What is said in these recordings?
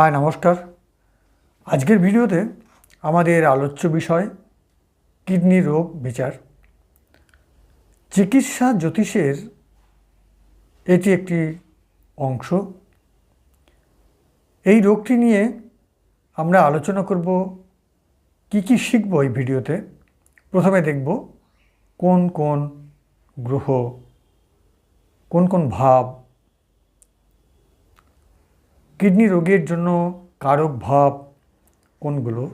আর নমস্কার। আজকের ভিডিওতে আমাদের আলোচ্য বিষয়, কিডনি রোগ বিচার। চিকিৎসা জ্যোতিষের এটি একটি অংশ। এই রোগটি নিয়ে আমরা আলোচনা করব কি কি শিখব এই ভিডিওতে। প্রথমে দেখব কোন কোন গ্রহ, কোন কোন ভাব কিডনি রোগের জন্য কারক ভাব কোনগুলো?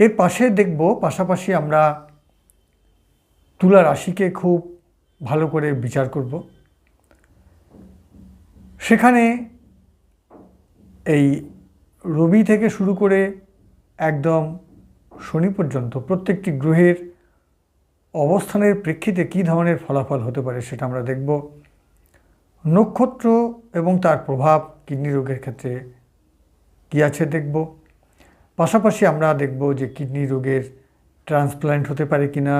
এর পাশে দেখব, পাশাপাশি আমরা তুলা রাশিকে খুব ভালো করে বিচার করব। সেখানে এই রবি থেকে শুরু করে একদম শনি পর্যন্ত প্রত্যেকটি গ্রহের অবস্থানের প্রেক্ষিতে কী ধরনের ফলাফল হতে পারে সেটা আমরা দেখব। নক্ষত্র এবং তার প্রভাব কিডনি রোগের ক্ষেত্রে কী আছে দেখব? পাশাপাশি আমরা দেখব যে কিডনি রোগের ট্রান্সপ্ল্যান্ট হতে পারে কি না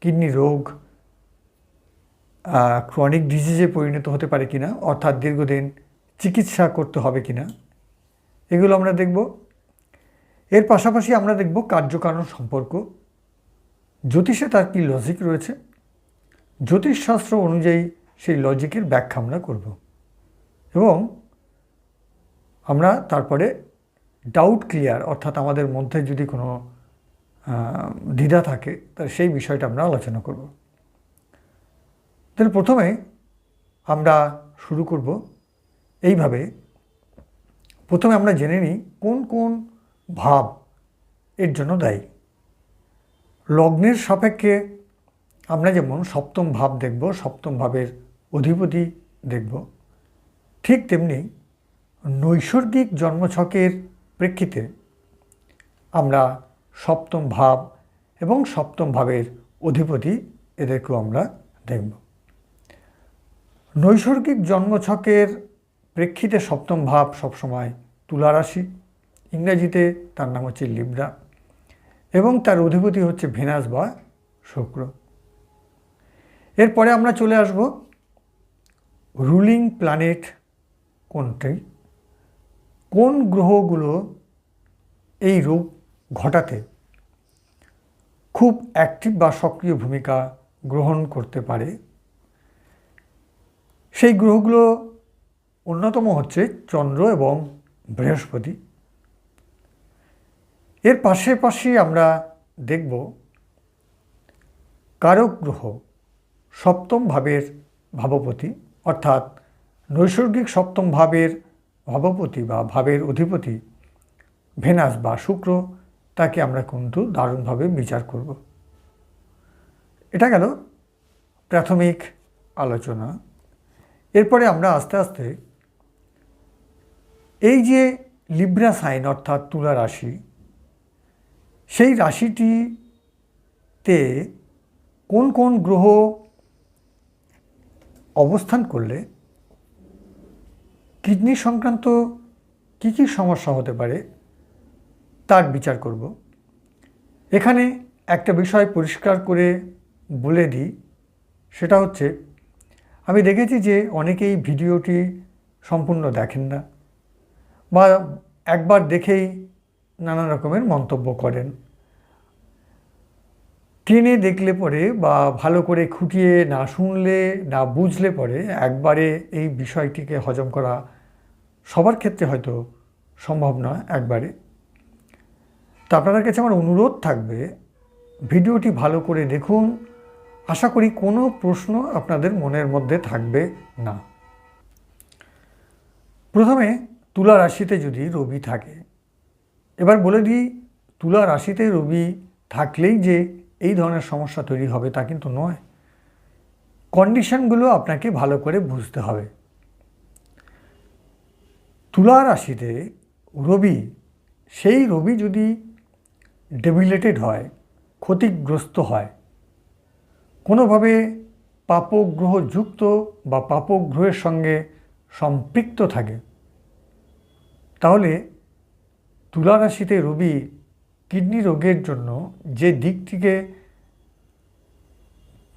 কিডনি রোগ ক্রনিক ডিজিজে পরিণত হতে পারে কি না অর্থাৎ দীর্ঘদিন চিকিৎসা করতে হবে কি না এগুলো আমরা দেখব। এর পাশাপাশি আমরা দেখব কার্যকারণ সম্পর্ক। জ্যোতিষে তার কী লজিক রয়েছে? জ্যোতিষশাস্ত্র অনুযায়ী সেই লজিকের ব্যাখ্যা আমরা করব। এবং আমরা তারপরে ডাউট ক্লিয়ার অর্থাৎ আমাদের মধ্যে যদি কোনো দ্বিধা থাকে তাহলে সেই বিষয়টা আমরা আলোচনা করব। তাহলে প্রথমে আমরা শুরু করব এইভাবে। প্রথমে আমরা জেনে নিই কোন কোন ভাব এর জন্য দায়ী। লগ্নের সাপেক্ষে আমরা যেমন সপ্তম ভাব দেখব, সপ্তম ভাবের অধিপতি দেখব। ঠিক তেমনি নৈসর্গিক জন্মছকের প্রেক্ষিতে আমরা সপ্তম ভাব এবং সপ্তম ভাবের অধিপতি এদেরকেও আমরা দেখব। নৈসর্গিক জন্মছকের প্রেক্ষিতে সপ্তম ভাব সবসময় তুলা রাশি, ইংরাজিতে তার নাম হচ্ছে লিব্রা এবং তার অধিপতি হচ্ছে ভেনাস বা শুক্র। এরপরে আমরা চলে আসব রুলিং প্ল্যানেট কোনটি? কোন গ্রহগুলো এই রোগ ঘটাতে খুব অ্যাক্টিভ বা সক্রিয় ভূমিকা গ্রহণ করতে পারে? সেই গ্রহগুলো অন্যতম হচ্ছে চন্দ্র এবং বৃহস্পতি। এর পাশাপাশি আমরা দেখব কারক গ্রহ সপ্তম ভাবের ভাবপতি। অর্থাৎ নৈসর্গিক সপ্তম ভাবের ভাবপতি বা ভাবের অধিপতি ভেনাস বা শুক্র, তাকে আমরা কিন্তু দারুণভাবে বিচার করব। এটা গেল প্রাথমিক আলোচনা। এরপরে আমরা আস্তে আস্তে এই যে লিব্রা সাইন অর্থাৎ তুলা রাশি, সেই রাশিটিতে কোন কোন গ্রহ অবস্থান করলে কিডনি সংক্রান্ত কী কী সমস্যা হতে পারে তার বিচার করব। এখানে একটা বিষয় পরিষ্কার করে বলে দিই, সেটা হচ্ছে আমি দেখেছি যে অনেকেই ভিডিওটি সম্পূর্ণ দেখেন না বা একবার দেখেই নানা রকমের মন্তব্য করেন। টেনে দেখলে পরে বা ভালো করে খুঁটিয়ে না শুনলে, না বুঝলে পরে একবারে এই বিষয়টিকে হজম করা সবার ক্ষেত্রে হয়তো সম্ভব নয় একবারে। তো আপনাদের কাছে আমার অনুরোধ থাকবে, ভিডিওটি ভালো করে দেখুন। আশা করি কোনো প্রশ্ন আপনাদের মনের মধ্যে থাকবে না। প্রথমে তুলা রাশিতে যদি রবি থাকে, এবার বলে দিই তুলা রাশিতে রবি থাকলেই যে এই ধরনের সমস্যা তৈরি হবে তা কিন্তু নয়। কন্ডিশনগুলো আপনাকে ভালো করে বুঝতে হবে। তুলা রাশিতে রবি, সেই রবি যদি ডেবিলেটেড হয়, ক্ষতিগ্রস্ত হয়, কোনোভাবে পাপগ্রহ যুক্ত বা পাপগ্রহের সঙ্গে সম্পৃক্ত থাকে, তাহলে তুলা রাশিতে রবি কিডনি রোগের জন্য যে দিকটিকে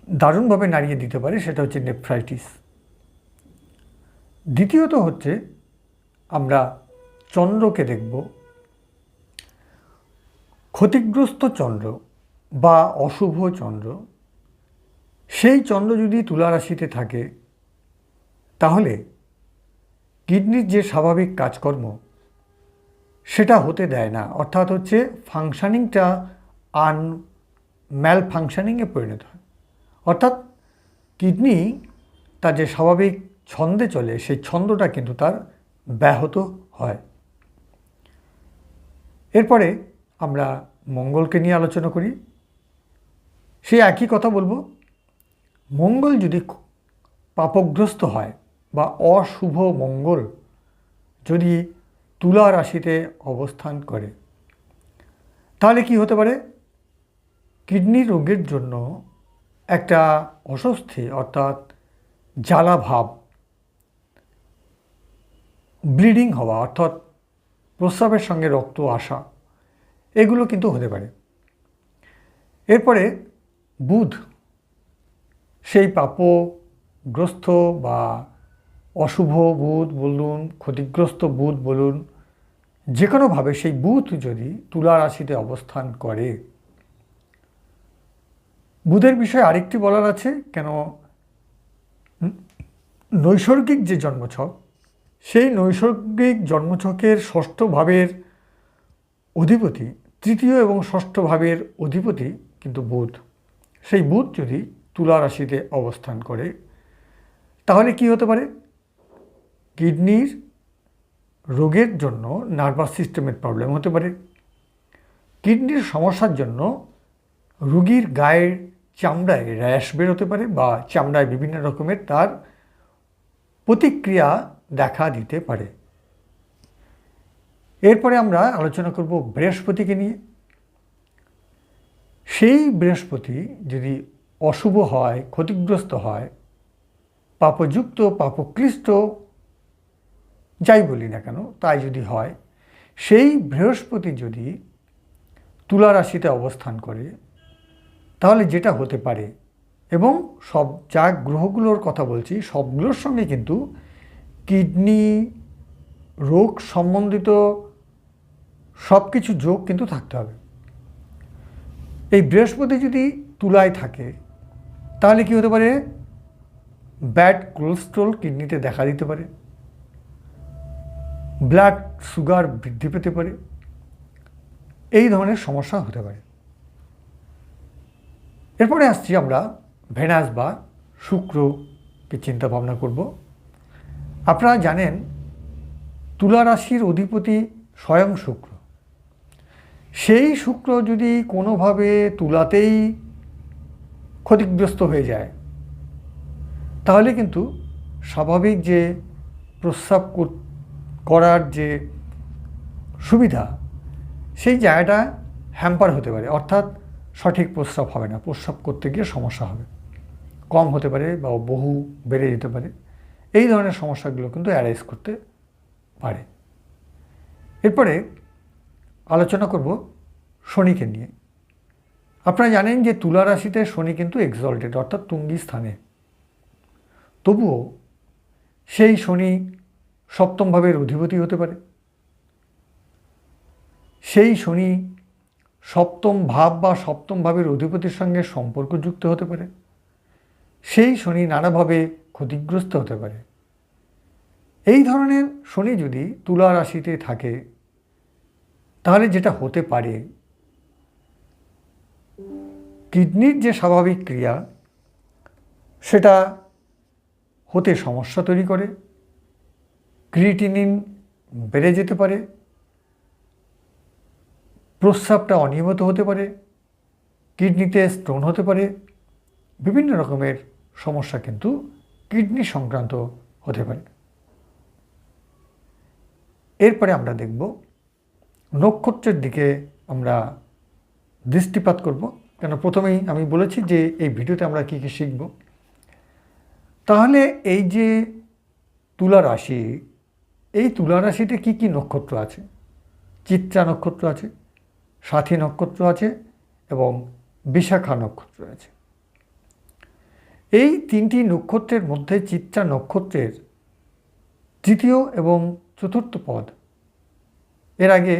দারুণভাবে নাড়িয়ে দিতে পারে সেটা হচ্ছে নেফ্রাইটিস। দ্বিতীয়ত হচ্ছে আমরা চন্দ্রকে দেখব। ক্ষতিগ্রস্ত চন্দ্র বা অশুভ চন্দ্র, সেই চন্দ্র যদি তুলা রাশিতে থাকে, তাহলে কিডনির যে স্বাভাবিক কাজকর্ম সেটা হতে দেয় না। অর্থাৎ হচ্ছে ফাংশানিংটা আন ম্যাল ফাংশানিংয়ে পরিণত হয়। অর্থাৎ কিডনি তার যে স্বাভাবিক ছন্দে চলে, সেই ছন্দটা কিন্তু তার ব্যাহত হয়। এরপরে আমরা মঙ্গলকে নিয়ে আলোচনা করি। সেই একই কথা বলব। মঙ্গল যদি পাপগ্রস্ত হয় বা অশুভ মঙ্গল যদি তুলা রাশিতে অবস্থান করে। তাহলে কি হতে পারে? কিডনি রোগের জন্য একটা অস্বস্তি অর্থাৎ জ্বালা ভাব, ব্লিডিং হওয়া অর্থাৎ প্রস্রাবের সঙ্গে রক্ত আসা, এগুলো কিন্তু হতে পারে। এরপরে বুধ, সেই পাপগ্রস্ত বা অশুভ বুধ বলুন, ক্ষতিগ্রস্ত বুধ বলুন যে কোনোভাবে সেই বুধ যদি তুলা রাশিতে অবস্থান করে। বুধের বিষয়ে আরেকটি বলার আছে, কেন নৈসর্গিক যে জন্মছক, সেই নৈসর্গিক জন্মছকের ষষ্ঠ ভাবের অধিপতি, তৃতীয় এবং ষষ্ঠ ভাবের অধিপতি কিন্তু বুধ। সেই বুধ যদি তুলা রাশিতে অবস্থান করে, তাহলে কি হতে পারে? কিডনির রোগের জন্য নার্ভাস সিস্টেমের প্রবলেম হতে পারে। কিডনির সমস্যার জন্য রুগীর গায়ের চামড়ায় র্যাশ বেরোতে পারে বা চামড়ায় বিভিন্ন রকমের তার প্রতিক্রিয়া দেখা দিতে পারে। এরপরে আমরা আলোচনা করব বৃহস্পতিকে নিয়ে। সেই বৃহস্পতি যদি অশুভ হয়, ক্ষতিগ্রস্ত হয়, পাপযুক্ত পাপক্লিষ্ট যাই বলি না কেন, তাই যদি হয়, সেই বৃহস্পতি যদি তুলা রাশিতে অবস্থান করে, তাহলে যেটা হতে পারে, এবং সব যা গ্রহগুলোর কথা বলছি, সবগুলোর সঙ্গে কিন্তু কিডনি, রোগ সম্বন্ধিত সব কিছু যোগ কিন্তু থাকতে হবে। এই বৃহস্পতি যদি তুলায় থাকে, তাহলে কি হতে পারে? ব্যাড কোলেস্ট্রল কিডনিতে দেখা দিতে পারে। ব্লাড সুগার বৃদ্ধি পেতে পারে। এই ধরনের সমস্যা হতে পারে। এরপরে আসছি আমরা ভেনাস বা শুক্রকে চিন্তা ভাবনা করব। আপনারা জানেন, তুলা রাশির অধিপতি স্বয়ং শুক্র। সেই শুক্র যদি কোনোভাবে তুলাতেই ক্ষতিগ্রস্ত হয়ে যায়, তাহলে কিন্তু স্বাভাবিক যে প্রস্রাব করার যে সুবিধা, সেই জায়গাটা হ্যাম্পার হতে পারে। অর্থাৎ সঠিক প্রস্রাব হবে না। প্রস্রাব করতে গিয়ে সমস্যা হবে। কম হতে পারে বা বহু বেড়ে যেতে পারে। এই ধরনের সমস্যাগুলো কিন্তু অ্যারাইজ করতে পারে। এরপরে আলোচনা করব শনিকে নিয়ে। আপনারা জানেন যে তুলা রাশিতে শনি কিন্তু এক্সল্টেড অর্থাৎ তুঙ্গি স্থানে। তবুও সেই শনি সপ্তম ভাবের অধিপতি হতে পারে। সেই শনি সপ্তম ভাব বা সপ্তম ভাবের অধিপতির সঙ্গে সম্পর্কযুক্ত হতে পারে। সেই শনি নানাভাবে ক্ষতিগ্রস্ত হতে পারে। এই ধরনের শনি যদি তুলা রাশিতে থাকে, তাহলে যেটা হতে পারে, কিডনির যে স্বাভাবিক ক্রিয়া, সেটা হতে সমস্যা তৈরি করে। ক্রিটিনিন বেড়ে যেতে পারে, প্রস্রাবটা অনিয়মিত হতে পারে, কিডনিতে স্টোন হতে পারে, বিভিন্ন রকমের সমস্যা কিন্তু কিডনি সংক্রান্ত হতে পারে। এরপরে আমরা দেখব নক্ষত্রের দিকে আমরা দৃষ্টিপাত করব। কেন প্রথমেই আমি বলেছি যে এই ভিডিওতে আমরা কী কী শিখব। তাহলে এই যে তুলা রাশি এই তুলা রাশিতে কী কী নক্ষত্র আছে? চিত্রা নক্ষত্র আছে, সাথী নক্ষত্র আছে এবং বিশাখা নক্ষত্র আছে। এই তিনটি নক্ষত্রের মধ্যে চিত্রা নক্ষত্রের তৃতীয় এবং চতুর্থ পদ। এর আগে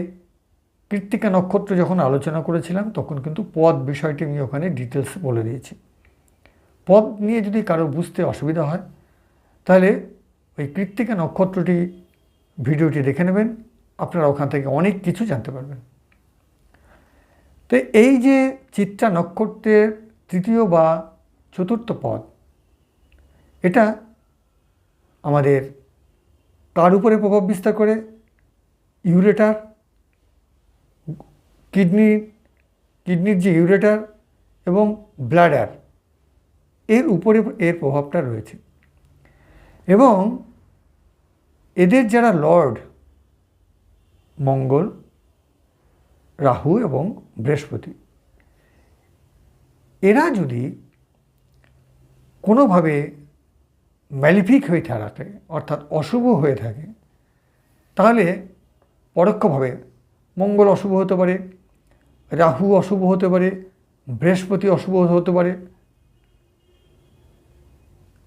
কৃত্তিকা নক্ষত্র যখন আলোচনা করেছিলাম, তখন কিন্তু পদ বিষয়টি আমি ওখানে ডিটেলস বলে দিয়েছি। পদ নিয়ে যদি কারও বুঝতে অসুবিধা হয়, তাহলে ওই কৃত্তিকা নক্ষত্রটি ভিডিওটি দেখে নেবেন, আপনারা ওখান থেকে অনেক কিছু জানতে পারবেন। তো এই যে চিত্রা নক্ষত্রের তৃতীয় বা চতুর্থ পদ, এটা আমাদের কার উপরে প্রভাব বিস্তার করে, ইউরেটার, কিডনি, কিডনির যে ইউরেটার এবং ব্লাডার, এর উপরে এর প্রভাবটা রয়েছে। এবং এদের যারা লর্ড, মঙ্গল, রাহু এবং বৃহস্পতি, এরা যদি কোনোভাবে ম্যালিফিক হয়ে থাকে অর্থাৎ অশুভ হয়ে থাকে, তাহলে পরোক্ষভাবে মঙ্গল অশুভ হতে পারে, রাহু অশুভ হতে পারে, বৃহস্পতি অশুভ হতে পারে,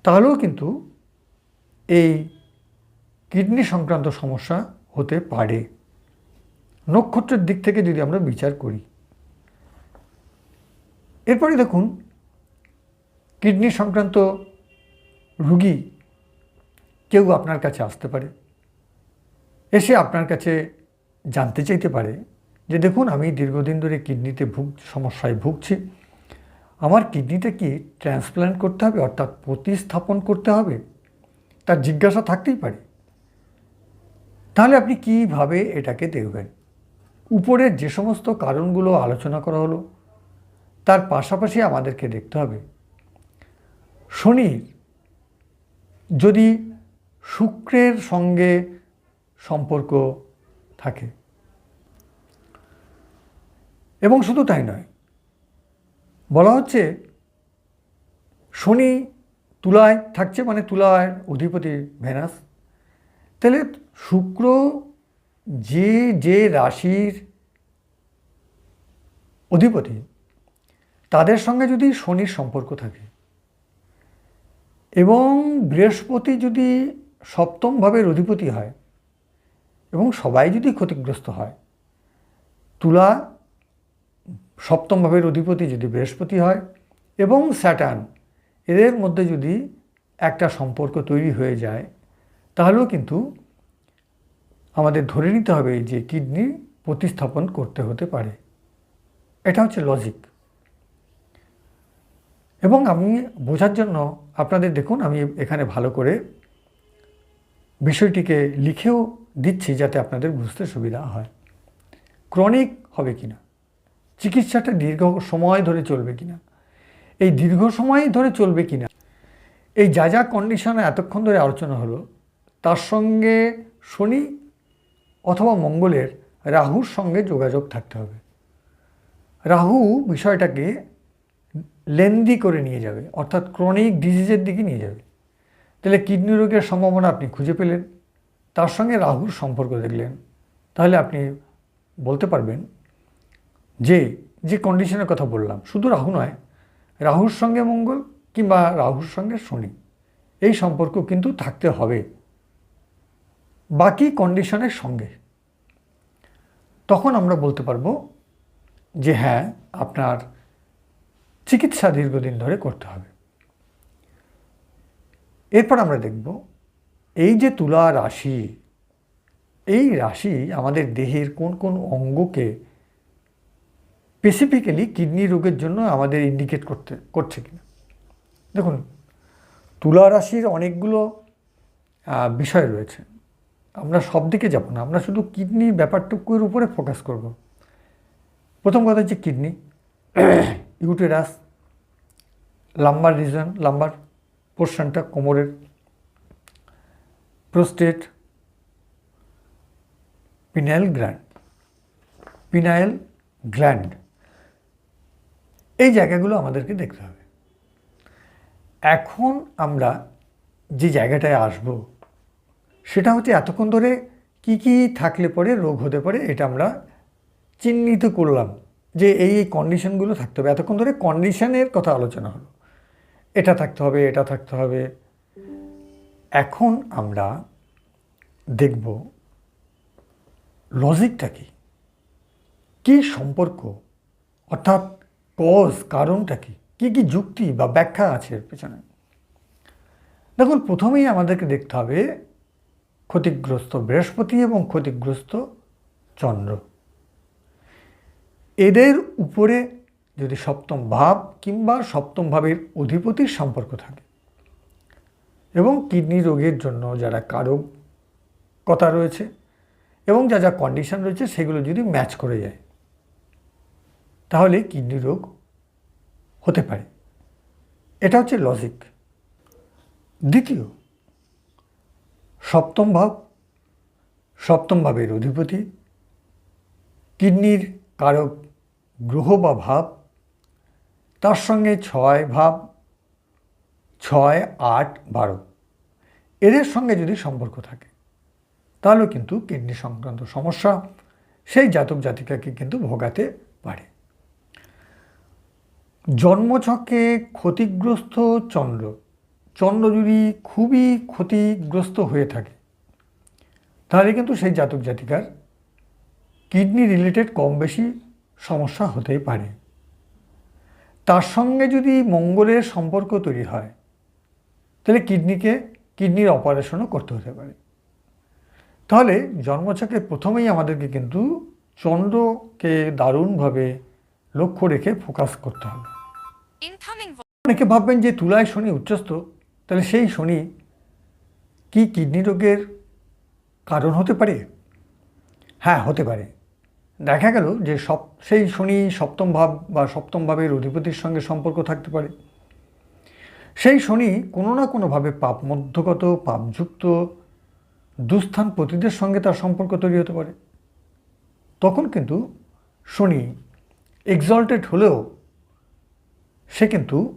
তাহলেও কিন্তু এই কিডনি সংক্রান্ত সমস্যা হতে পারে। নক্ষত্রের দিক থেকে যদি আমরা বিচার করি এরপরে দেখুন কিডনি সংক্রান্ত রুগী কেউ আপনার কাছে আসতে পারে, এসে আপনার কাছে জানতে চাইতে পারে যে, দেখুন, আমি দীর্ঘদিন ধরে কিডনিতে ভুগ, সমস্যায় ভুগছি। আমার কিডনিটা কি ট্রান্সপ্ল্যান্ট করতে হবে অর্থাৎ প্রতিস্থাপন করতে হবে? তার জিজ্ঞাসা থাকতেই পারে। তাহলে আপনি কীভাবে এটাকে দেখবেন? উপরের যে সমস্ত কারণগুলো আলোচনা করা হলো, তার পাশাপাশি আমাদেরকে দেখতে হবে। শনির যদি শুক্রের সঙ্গে সম্পর্ক থাকে, এবং শুধু তাই নয়, বলা হচ্ছে শনি তুলায় থাকছে মানে তুলায় অধিপতি ভেনাস তাহলে শুক্র যে যে রাশির অধিপতি, তাদের সঙ্গে যদি শনির সম্পর্ক থাকে এবং বৃহস্পতি যদি সপ্তমভাবের অধিপতি হয় এবং সবাই যদি ক্ষতিগ্রস্ত হয়, তুলা সপ্তম ভাবের অধিপতি যদি বৃহস্পতি হয় এবং স্যাটার্ন, এদের মধ্যে যদি একটা সম্পর্ক তৈরি হয়ে যায় তাহলেও কিন্তু আমাদের ধরে নিতে হবে যে কিডনি প্রতিস্থাপন করতে হতে পারে। এটা হচ্ছে লজিক এবং আমি বোঝার জন্য আপনাদের দেখুন, আমি এখানে ভালো করে বিষয়টিকে লিখেও দিচ্ছি যাতে আপনাদের বুঝতে সুবিধা হয়। ক্রনিক হবে কি না চিকিৎসাটা দীর্ঘ সময় ধরে চলবে কিনা? এই দীর্ঘ সময় ধরে চলবে কিনা? এই যা যা কন্ডিশনে এতক্ষণ ধরে আলোচনা হলো তার সঙ্গে শনি অথবা মঙ্গলের রাহুর সঙ্গে যোগাযোগ থাকতে হবে। রাহু বিষয়টাকে লেন্দি করে নিয়ে যাবে, অর্থাৎ ক্রনিক ডিজিজের দিকে নিয়ে যাবে। তাহলে কিডনি রোগের সম্ভাবনা আপনি খুঁজে পেলেন, তার সঙ্গে রাহুর সম্পর্ক দেখলেন। তাহলে আপনি বলতে পারবেন যে যে কন্ডিশনের কথা বললাম, শুধু রাহু নয়, রাহুর সঙ্গে মঙ্গল কিংবা রাহুর সঙ্গে শনি, এই সম্পর্ক কিন্তু থাকতে হবে। বাকি কন্ডিশনের সঙ্গে। তখন আমরা বলতে পারব যে হ্যাঁ আপনার চিকিৎসা দীর্ঘদিন ধরে করতে হবে। এরপর আমরা দেখব এই যে তুলা রাশি, এই রাশি আমাদের দেহের কোন কোন অঙ্গকে স্পেসিফিক্যালি কিডনি রোগের জন্য আমাদের ইন্ডিকেট করতে, করছে কিনা। দেখুন, তুলা রাশির অনেকগুলো বিষয় রয়েছে। আমরা সব দিকে যাব না, আমরা শুধু কিডনি ব্যাপারটুকুর উপরে ফোকাস করব। প্রথম কথা হচ্ছে kidney uterus lumbar region lumbar পোর্শনটা কোমরের prostate penile gland penile gland এই জায়গাগুলো আমাদেরকে দেখতে হবে। এখন আমরা যে জায়গাটায় আসব সেটা হচ্ছে এতক্ষণ ধরে কি কি থাকলে পরে রোগ হতে পারে এটা আমরা চিহ্নিত করলাম যে এই এই কন্ডিশনগুলো থাকতে হবে। এতক্ষণ ধরে কন্ডিশনের কথা আলোচনা হলো। এটা থাকতে হবে, এটা থাকতে হবে। এখন আমরা দেখব লজিকটা কি? কী সম্পর্ক? অর্থাৎ কজ, কারণটা কি? কী কী যুক্তি বা ব্যাখ্যা আছে এর পেছনে? দেখুন, প্রথমেই আমাদেরকে দেখতে হবে ক্ষতিগ্রস্ত বৃহস্পতি এবং ক্ষতিগ্রস্ত চন্দ্র। এদের উপরে যদি সপ্তম ভাব কিংবা সপ্তম ভাবের অধিপতির সম্পর্ক থাকে এবং কিডনি রোগের জন্য যারা কারক কথা রয়েছে এবং যা যা কন্ডিশন রয়েছে সেগুলো যদি ম্যাচ করে যায়, তাহলে কিডনি রোগ হতে পারে। এটা হচ্ছে লজিক দ্বিতীয় সপ্তম ভাব, সপ্তম ভাবের অধিপতি, কিডনির কারক গ্রহ বা ভাব, তার সঙ্গে ছয় ভাব, ছয়, আট, বারো। এদের সঙ্গে যদি সম্পর্ক থাকে তাহলেও কিন্তু কিডনি সংক্রান্ত সমস্যা সেই জাতক জাতিকাকে কিন্তু ভোগাতে পারে। জন্মছকে ক্ষতিগ্রস্ত চন্দ্র চন্দ্র যদি খুবই ক্ষতিগ্রস্ত হয়ে থাকে। তাহলে কিন্তু সেই জাতক জাতিকার কিডনি রিলেটেড কম বেশি সমস্যা হতেই পারে। তার সঙ্গে যদি মঙ্গলের সম্পর্ক তৈরি হয় তাহলে কিডনিকে কিডনির অপারেশনও করতে হতে পারে। তাহলে জন্মছকে প্রথমেই আমাদেরকে কিন্তু চন্দ্রকে দারুণভাবে লক্ষ্য রেখে ফোকাস করতে হবে। অনেকে ভাববেন যে তুলায় শনি উচ্চস্থ। তাহলে সেই শনি কি কিডনি রোগের কারণ হতে পারে? হ্যাঁ হতে পারে। দেখা গেল যে সব সেই শনি সপ্তম ভাব বা সপ্তম ভাবের অধিপতির সঙ্গে সম্পর্ক থাকতে পারে। সেই শনি কোনো না কোনোভাবে পাপ মধ্যগত পাপযুক্ত, দুস্থান পতিদের সঙ্গে তার সম্পর্ক তৈরি হতে পারে। তখন কিন্তু শনি এক্সল্টেড হলেও সে কিন্তু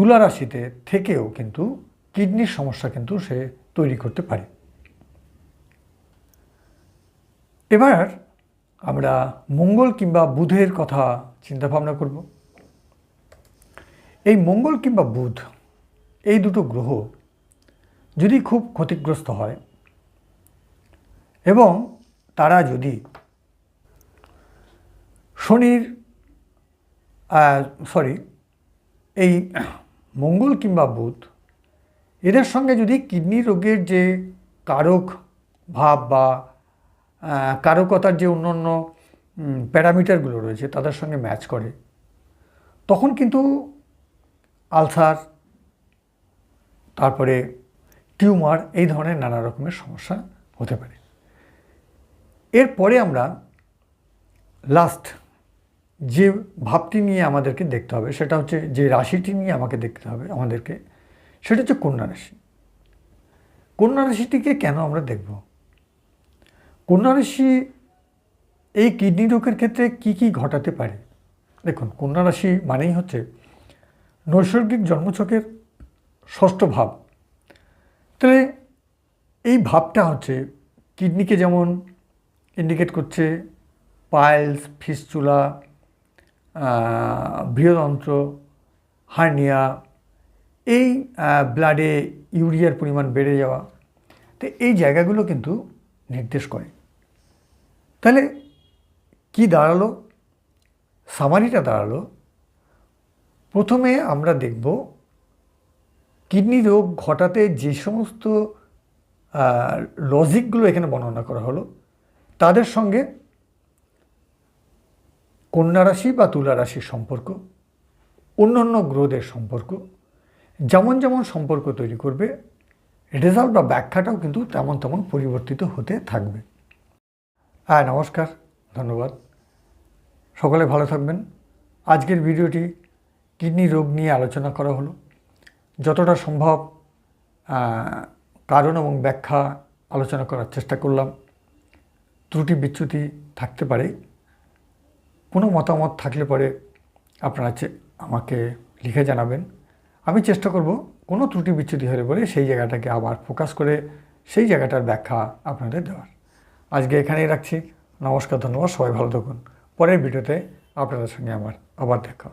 তুলা রাশিতে থেকেও কিন্তু কিডনির সমস্যা কিন্তু সে তৈরি করতে পারে। এবার আমরা মঙ্গল কিংবা বুধের কথা চিন্তা ভাবনা করব। এই মঙ্গল কিংবা বুধ, এই দুটো গ্রহ যদি খুব ক্ষতিগ্রস্ত হয় এবং তারা যদি শনির সরি এই মঙ্গল কিংবা বুধ, এদের সঙ্গে যদি কিডনি রোগের যে কারক ভাব বা কারকতার যে অন্য অন্য প্যারামিটারগুলো রয়েছে তাদের সঙ্গে ম্যাচ করে, তখন কিন্তু আলসার, তারপরে টিউমার এই ধরনের নানা রকমের সমস্যা হতে পারে। এরপরে আমরা লাস্ট যে ভাবটি নিয়ে আমাদেরকে দেখতে হবে, সেটা হচ্ছে যে রাশিটি নিয়ে আমাকে দেখতে হবে, আমাদেরকে, সেটা হচ্ছে কন্যা রাশি। কন্যা রাশিটিকে কেন আমরা দেখব? কন্যা রাশি এই কিডনি রোগের ক্ষেত্রে কি কি ঘটাতে পারে? দেখুন, কন্যা রাশি মানেই হচ্ছে নৈসর্গিক জন্মছকের ষষ্ঠ ভাব। তাহলে এই ভাবটা হচ্ছে কিডনিকে যেমন ইন্ডিকেট করছে, পাইলস, ফিসচুলা বৃহদন্ত্র হার্নিয়া, এই ব্লাডে ইউরিয়ার পরিমাণ বেড়ে যাওয়া, তো এই জায়গাগুলো কিন্তু নির্দেশ করে। তাহলে কি দাঁড়াল? সামারিটা দাঁড়াল। প্রথমে আমরা দেখব কিডনি রোগ ঘটাতে যে সমস্ত লজিকগুলো এখানে বর্ণনা করা হলো, তাদের সঙ্গে কন্যা রাশি বা তুলা রাশির সম্পর্ক অন্য অন্য গ্রহদের সম্পর্ক, যেমন যেমন সম্পর্ক তৈরি করবে রেজাল্ট বা ব্যাখ্যাটাও কিন্তু তেমন তেমন পরিবর্তিত হতে থাকবে। হ্যাঁ নমস্কার, ধন্যবাদ। সকলে ভালো থাকবেন। আজকের ভিডিওটি কিডনি রোগ নিয়ে আলোচনা করা হলো। যতটা সম্ভব কারণ এবং ব্যাখ্যা আলোচনা করার চেষ্টা করলাম। ত্রুটি বিচ্যুতি থাকতে পারে। কোনো মতামত থাকলে পরে আপনারা আমাকে লিখে জানাবেন। আমি চেষ্টা করব কোনো ত্রুটি বিচ্ছুতি হলে পরে সেই জায়গাটাকে আবার ফোকাস করে সেই জায়গাটার ব্যাখ্যা আপনাদের দেওয়ার। আজকে এখানেই রাখছি। নমস্কার, ধন্যবাদ। সবাই ভালো থাকুন। পরের ভিডিওতে আপনাদের সঙ্গে আমার আবার দেখা।